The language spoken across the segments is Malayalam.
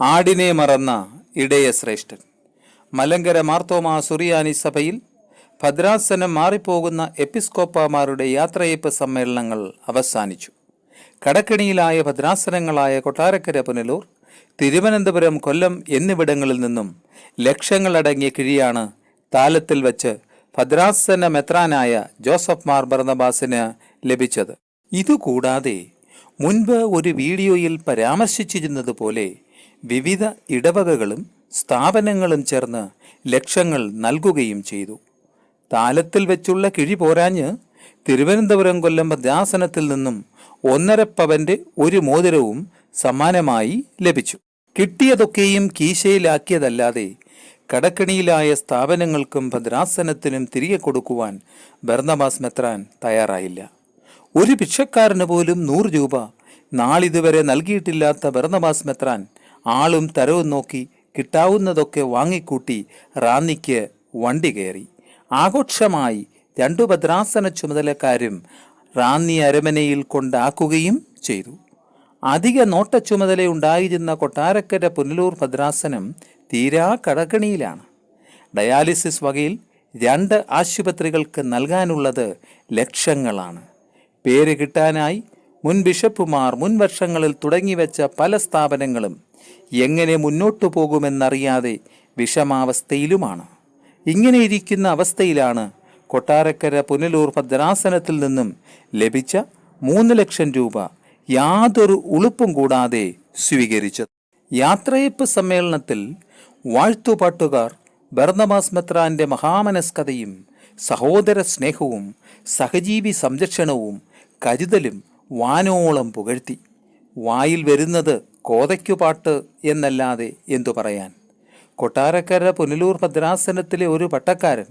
ആടിനെ മറന്ന ഇടയ ശ്രേഷ്ഠൻ മലങ്കര മാർത്തോമാ സുറിയാനി സഭയിൽ ഭദ്രാസനം മാറിപ്പോകുന്ന എപ്പിസ്കോപ്പമാരുടെ യാത്രയപ്പ് സമ്മേളനങ്ങൾ അവസാനിച്ചു. കടക്കിണിയിലായ ഭദ്രാസനങ്ങളായ കൊട്ടാരക്കര പുനലൂർ തിരുവനന്തപുരം കൊല്ലം എന്നിവിടങ്ങളിൽ നിന്നും ലക്ഷങ്ങളടങ്ങിയ കിഴിയാണ് താലത്തിൽ വച്ച് ഭദ്രാസന മെത്രാനായ ജോസഫ് മാർ ഭരണബാസിന് ലഭിച്ചത്. ഇതുകൂടാതെ മുൻപ് ഒരു വീഡിയോയിൽ പരാമർശിച്ചിരുന്നതുപോലെ വിവിധ ഇടവകകളും സ്ഥാപനങ്ങളും ചേർന്ന് ലക്ഷങ്ങൾ നൽകുകയും ചെയ്തു. താലത്തിൽ വെച്ചുള്ള കിഴി പോരാഞ്ഞ് തിരുവനന്തപുരം കൊല്ലം മദ്യാസനത്തിൽ നിന്നും ഒന്നര പവന്റെ ഒരു മോതിരവും സമാനമായി ലഭിച്ചു. കിട്ടിയതൊക്കെയും കീശയിലാക്കിയതല്ലാതെ കടക്കിണിയിലായ സ്ഥാപനങ്ങൾക്കും ഭദ്രാസനത്തിനും തിരികെ കൊടുക്കുവാൻ ബർണബാസ് മെത്രാൻ തയ്യാറായില്ല. ഒരു ഭിക്ഷക്കാരന് പോലും നൂറ് രൂപ നാളിതുവരെ നൽകിയിട്ടില്ലാത്ത ബർണബാസ് മെത്രാൻ ആളും തരവും നോക്കി കിട്ടാവുന്നതൊക്കെ വാങ്ങിക്കൂട്ടി റാന്നിക്ക് വണ്ടി കയറി. ആഘോഷമായി രണ്ടു ഭദ്രാസന ചുമതലക്കാരും റാന്നി അരമനയിൽ കൊണ്ടാക്കുകയും ചെയ്തു. അധിക നോട്ട ചുമതലയുണ്ടായിരുന്ന കൊട്ടാരക്കര പുനലൂർ ഭദ്രാസനം തീരാ കടകണിയിലാണ്. ഡയാലിസിസ് വകയിൽ രണ്ട് ആശുപത്രികൾക്ക് നൽകാനുള്ളത് ലക്ഷങ്ങളാണ്. പേര് കിട്ടാനായി മുൻ ബിഷപ്പുമാർ മുൻ വർഷങ്ങളിൽ പല സ്ഥാപനങ്ങളും എങ്ങനെ മുന്നോട്ടു പോകുമെന്നറിയാതെ വിഷമാവസ്ഥയിലുമാണ്. ഇങ്ങനെയിരിക്കുന്ന അവസ്ഥയിലാണ് കൊട്ടാരക്കര പുനലൂർ ഭദ്രാസനത്തിൽ നിന്നും ലഭിച്ച മൂന്ന് ലക്ഷം രൂപ യാതൊരു ഉളുപ്പും കൂടാതെ സ്വീകരിച്ചത്. യാത്രയപ്പ് സമ്മേളനത്തിൽ വാഴ്ത്തുപാട്ടുകാർ ബർണബാസ് മെത്രാന്റെ മഹാമനസ്കതയും സഹോദര സ്നേഹവും സഹജീവി സംരക്ഷണവും കരുതലും വാനോളം പുകഴ്ത്തി. വായിൽ വരുന്നത് കോതയ്ക്കുപാട്ട് എന്നല്ലാതെ എന്തു പറയാൻ? കൊട്ടാരക്കര പുനലൂർ ഭദ്രാസനത്തിലെ ഒരു പട്ടക്കാരൻ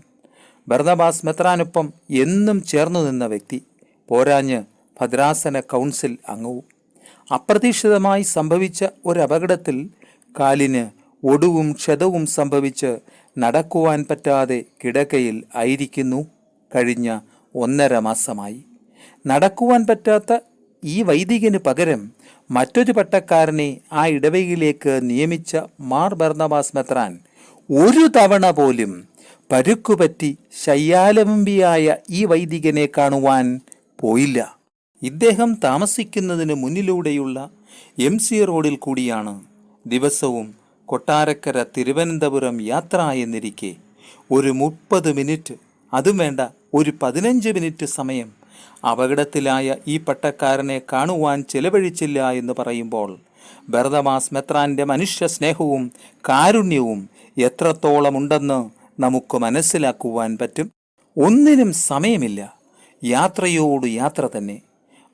ബർണബാസ് മെത്രാനൊപ്പം എന്നും ചേർന്നു നിന്ന വ്യക്തി പോരാഞ്ഞ് ഭദ്രാസന കൗൺസിൽ അംഗവും. അപ്രതീക്ഷിതമായി സംഭവിച്ച ഒരു അപകടത്തിൽ കാലിന് ഒടുവും ക്ഷതവും സംഭവിച്ച് നടക്കുവാൻ പറ്റാതെ കിടക്കയിൽ ആയിരിക്കുന്നു കഴിഞ്ഞ ഒന്നര മാസമായി. നടക്കുവാൻ പറ്റാത്ത ഈ വൈദികന് പകരം മറ്റൊരു പട്ടക്കാരനെ ആ ഇടവകയിലേക്ക് നിയമിച്ച മാർ ബർണബാസ് മെത്രാൻ ഒരു തവണ പോലും പരുക്കുപറ്റി ശയ്യാലംബിയായ ഈ വൈദികനെ കാണുവാൻ പോയില്ല. ഇദ്ദേഹം താമസിക്കുന്നതിന് മുന്നിലൂടെയുള്ള എം സി റോഡിൽ കൂടിയാണ് ദിവസവും കൊട്ടാരക്കര തിരുവനന്തപുരം യാത്ര എന്നിരിക്കെ ഒരു മുപ്പത് മിനിറ്റ് അതും വേണ്ട ഒരു പതിനഞ്ച് മിനിറ്റ് സമയം അപകടത്തിലായ ഈ പട്ടക്കാരനെ കാണുവാൻ ചെലവഴിച്ചില്ല എന്ന് പറയുമ്പോൾ ബർദമാസ് മെത്രാന്റെ മനുഷ്യ സ്നേഹവും കാരുണ്യവും എത്രത്തോളമുണ്ടെന്ന് നമുക്ക് മനസ്സിലാക്കുവാൻ പറ്റും. ഒന്നിനും സമയമില്ല. യാത്രയോട് യാത്ര തന്നെ.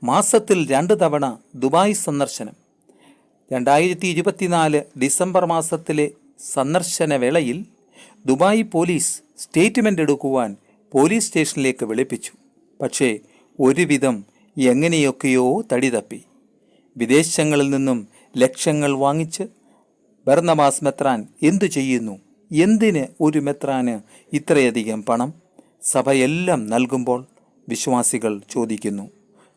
മാസത്തിൽ രണ്ട് തവണ ദുബായ് സന്ദർശനം. രണ്ടായിരത്തി ഇരുപത്തിനാല് ഡിസംബർ മാസത്തിലെ സന്ദർശന വേളയിൽ ദുബായ് പോലീസ് സ്റ്റേറ്റ്മെന്റ് എടുക്കുവാൻ പോലീസ് സ്റ്റേഷനിലേക്ക് വിളിപ്പിച്ചു. പക്ഷേ ഒരുവിധം എങ്ങനെയൊക്കെയോ തടി തപ്പി വിദേശങ്ങളിൽ നിന്നും ലക്ഷങ്ങൾ വാങ്ങിച്ച് ബർണമാസ് മെത്രാൻ എന്തു ചെയ്യുന്നു? എന്തിന് ഒരു മെത്രാന് ഇത്രയധികം പണം? സഭയെല്ലാം നൽകുമ്പോൾ വിശ്വാസികൾ ചോദിക്കുന്നു.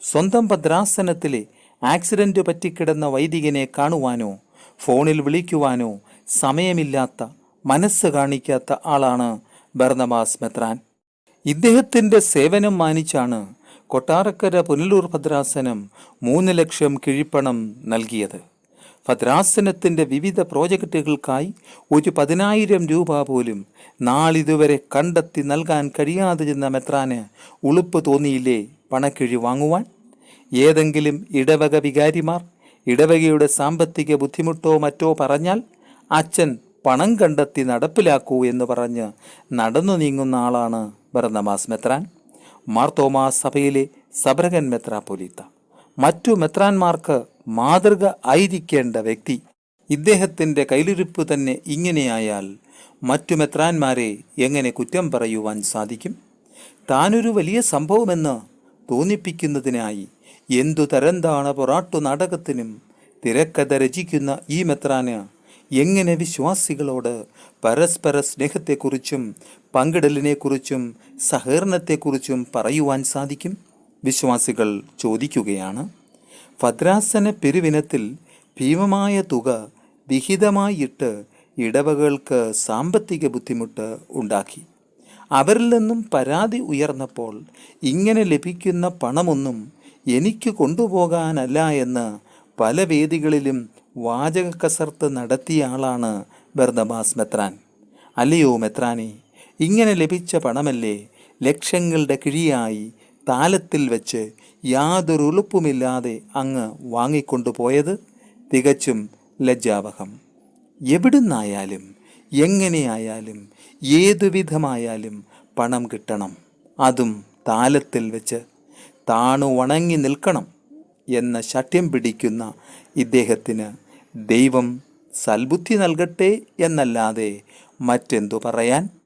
സ്വന്തം ഭദ്രാസനത്തിലെ ആക്സിഡന്റ് പറ്റിക്കിടന്ന വൈദികനെ കാണുവാനോ ഫോണിൽ വിളിക്കുവാനോ സമയമില്ലാത്ത മനസ്സ് കാണിക്കാത്ത ആളാണ് ബർണബാസ് മെത്രാൻ. ഇദ്ദേഹത്തിന്റെ സേവനം മാനിച്ചാണ് കൊട്ടാരക്കര പുനലൂർ ഭദ്രാസനം മൂന്ന് ലക്ഷം കിഴിപ്പണം നൽകിയത്. ഭദ്രാസനത്തിന്റെ വിവിധ പ്രോജക്റ്റുകൾക്കായി ഒരു പതിനായിരം രൂപ പോലും നാളിതുവരെ കണ്ടെത്തി നൽകാൻ കഴിയാതെ ചെന്ന മെത്രാന് ഉളുപ്പ് തോന്നിയില്ലേ പണക്കിഴി വാങ്ങുവാൻ? ഏതെങ്കിലും ഇടവക വികാരിമാർ ഇടവകയുടെ സാമ്പത്തിക ബുദ്ധിമുട്ടോ മറ്റോ പറഞ്ഞാൽ അച്ഛൻ പണം കണ്ടെത്തി നടപ്പിലാക്കൂ എന്ന് പറഞ്ഞ് നടന്നു നീങ്ങുന്ന ആളാണ് ഭരതമാസ് മെത്രാൻ. മാർത്തോമാ സഭയിലെ സബരകൻ മെത്രാപ്പൊലീത്ത. മറ്റു മെത്രാന്മാർക്ക് മാതൃക ആയിരിക്കേണ്ട വ്യക്തി ഇദ്ദേഹത്തിന്റെ കയ്യിലിരിപ്പ് തന്നെ ഇങ്ങനെയായാൽ മറ്റു മെത്രാന്മാരെ എങ്ങനെ കുറ്റം പറയുവാൻ സാധിക്കും? താനൊരു വലിയ സംഭവമെന്ന് തോന്നിപ്പിക്കുന്നതിനായി എന്തു തരന്താണ് പൊറാട്ടു നാടകത്തിനും തിരക്കഥ രചിക്കുന്ന ഈ മെത്രാന് എങ്ങനെ വിശ്വാസികളോട് പരസ്പര സ്നേഹത്തെക്കുറിച്ചും പങ്കിടലിനെക്കുറിച്ചും സഹകരണത്തെക്കുറിച്ചും പറയുവാൻ സാധിക്കും? വിശ്വാസികൾ ചോദിക്കുകയാണ്. ഭദ്രാസന പെരുവിനത്തിൽ ഭീമമായ തുക വിഹിതമായിട്ട് ഇടവകൾക്ക് സാമ്പത്തിക ബുദ്ധിമുട്ട് ഉണ്ടാക്കി. അവരിൽ നിന്നും പരാതി ഉയർന്നപ്പോൾ ഇങ്ങനെ ലഭിക്കുന്ന പണമൊന്നും എനിക്ക് കൊണ്ടുപോകാനല്ല എന്ന് പല വേദികളിലും വാചക കസർത്ത് നടത്തിയ ആളാണ് ബർദബാസ് മെത്രാൻ. അല്ലയോ മെത്രാനെ? ഇങ്ങനെ ലഭിച്ച പണമല്ലേ? ലക്ഷങ്ങളുടെ കിഴിയായി താലത്തിൽ വെച്ച് യാതൊരു ഉളുപ്പുമില്ലാതെ അങ്ങ് വാങ്ങിക്കൊണ്ടുപോയത്? തികച്ചും ലജ്ജാവഹം. എവിടുന്നായാലും എങ്ങനെയായാലും ഏതുവിധമായാലും പണം കിട്ടണം. അതും താലത്തിൽ വെച്ച് താണു വണങ്ങി നിൽക്കണം എന്ന ശഠ്യം പിടിക്കുന്ന ഇദ്ദേഹത്തിന് ദൈവം സൽബുദ്ധി നൽകട്ടെ എന്നല്ലാതെ മറ്റെന്തു പറയാൻ?